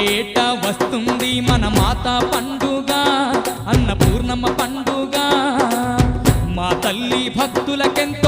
ఏటేట వస్తుంది మన మాత పండుగ అన్నపూర్ణమ్మ పండుగ. మా తల్లి భక్తులకెంత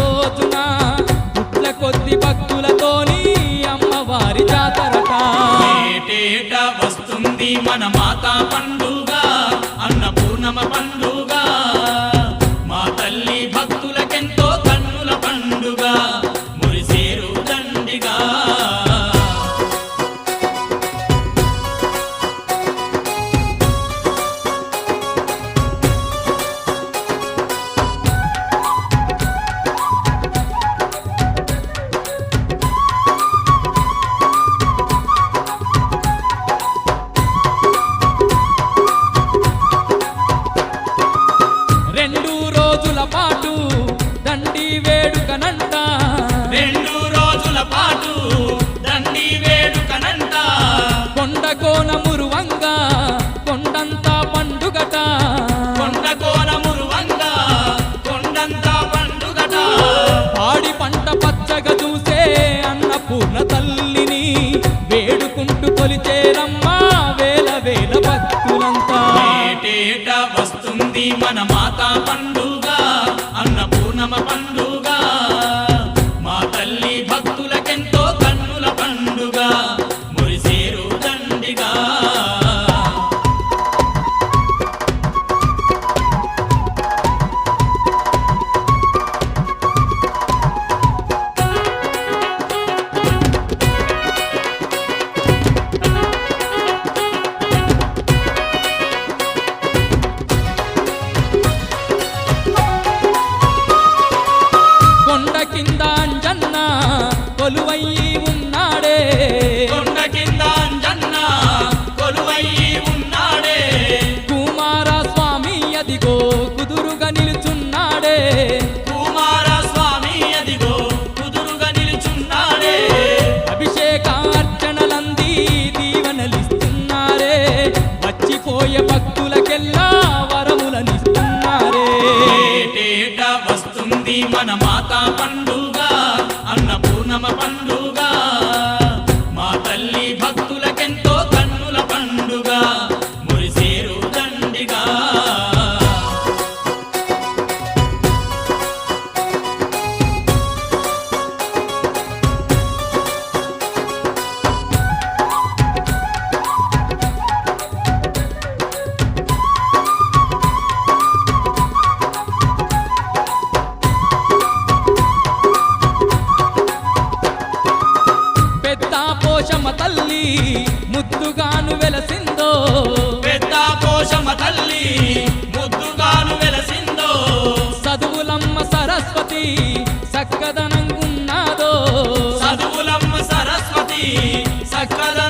రోజున గుట్ల కొద్ది భక్తులతోని అమ్మవారి జాతరట. వస్తుంది మన మాతా పండుగ? Panamá. contigo. తల్లి ముద్దుగాను వెలసిందో? పెద్ద కోశమ తల్లి ముద్దుగాను వెలసిందో? చదువులమ్మ సరస్వతి చక్కదనంగున్నాదో చదువులమ్మ సరస్వతి చక్కదనం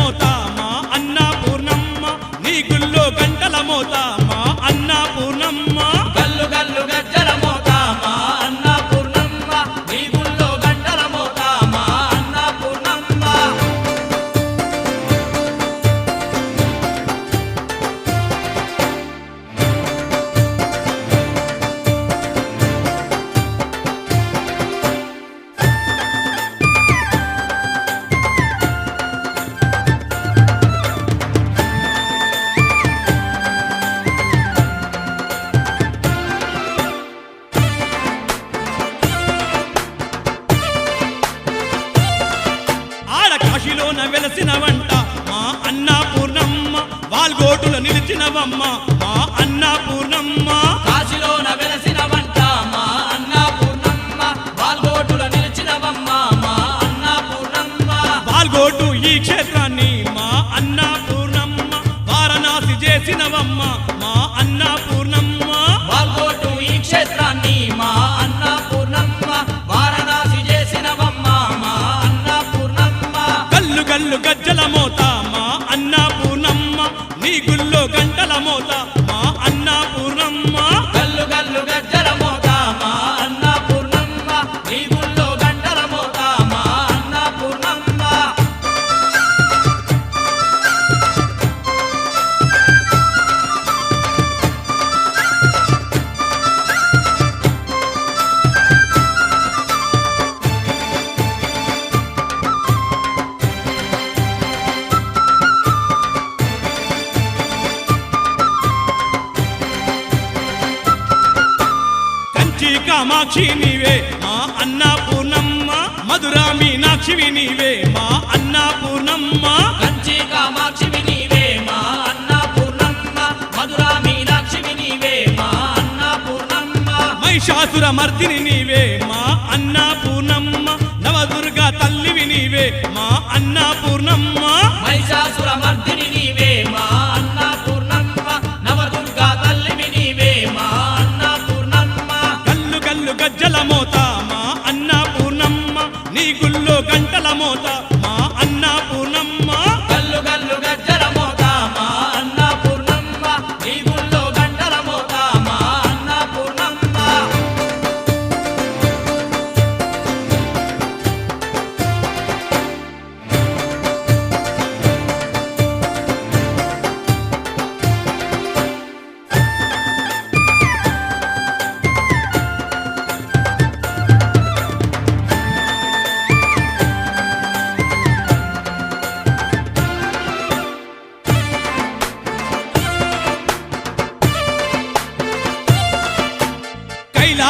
కామాక్షి నీవే. మా అన్నపూర్ణమ్మ మధురా మీనాక్షి వినివే మా అన్నపూర్ణమ్మ కంచి కామాక్షివి నీవే. మా అన్నపూర్ణమ్మ మధుర మీనాక్షివి నీవే. మా అన్నపూర్ణమ్మ. మహిషాసుర మర్దిని నీవే. మా అన్నపూర్ణమ్మ నవదుర్గా తల్లి వినివే మా అన్నపూర్ణమ్మ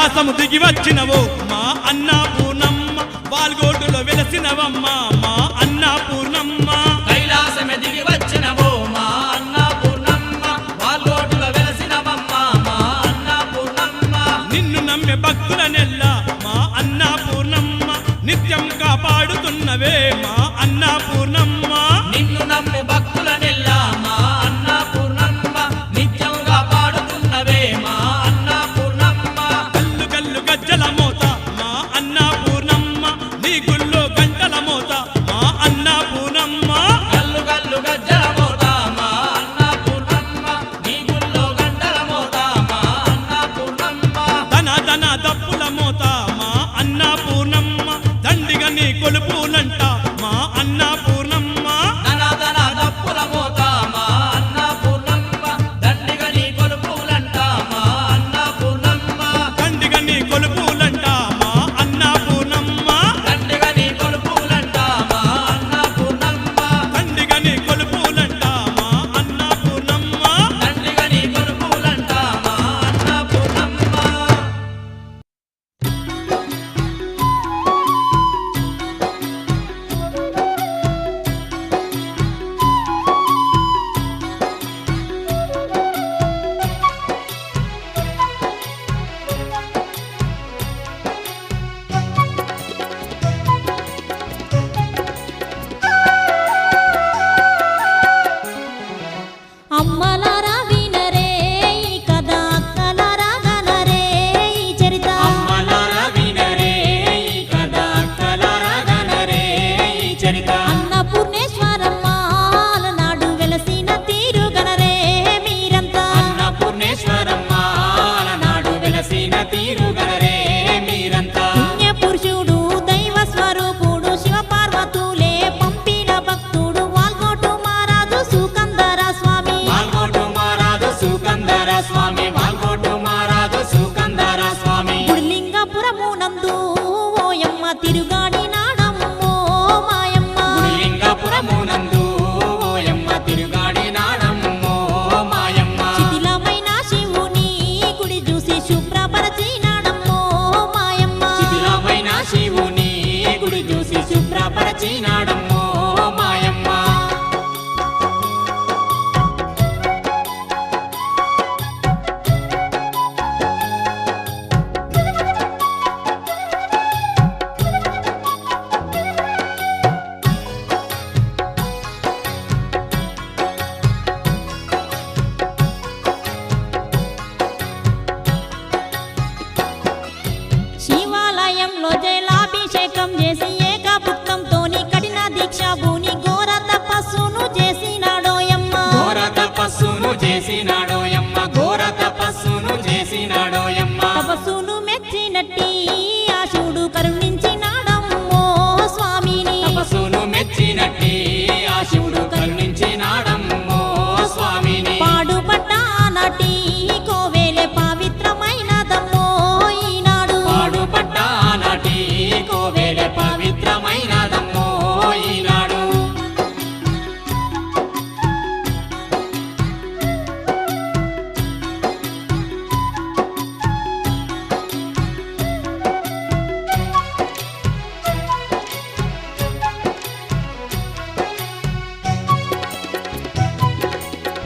ఆకాశము దిగి వచ్చినవు. మా అన్నా పూర్ణమ్మ పాల్గోటులో వెలసినవమ్మ. మా అన్నా పూర్ణమ్మ కైలాసమే దిగి వచ్చినవు. మా అన్నా పూర్ణమ్మ పాల్గోటులో వెలసినవమ్మ. మా అన్న పూర్ణమ్మ నిన్ను నమ్మే భక్తుల నెల్ల మా అన్నా పూర్ణమ్మ నిత్యం కాపాడుతున్నవే.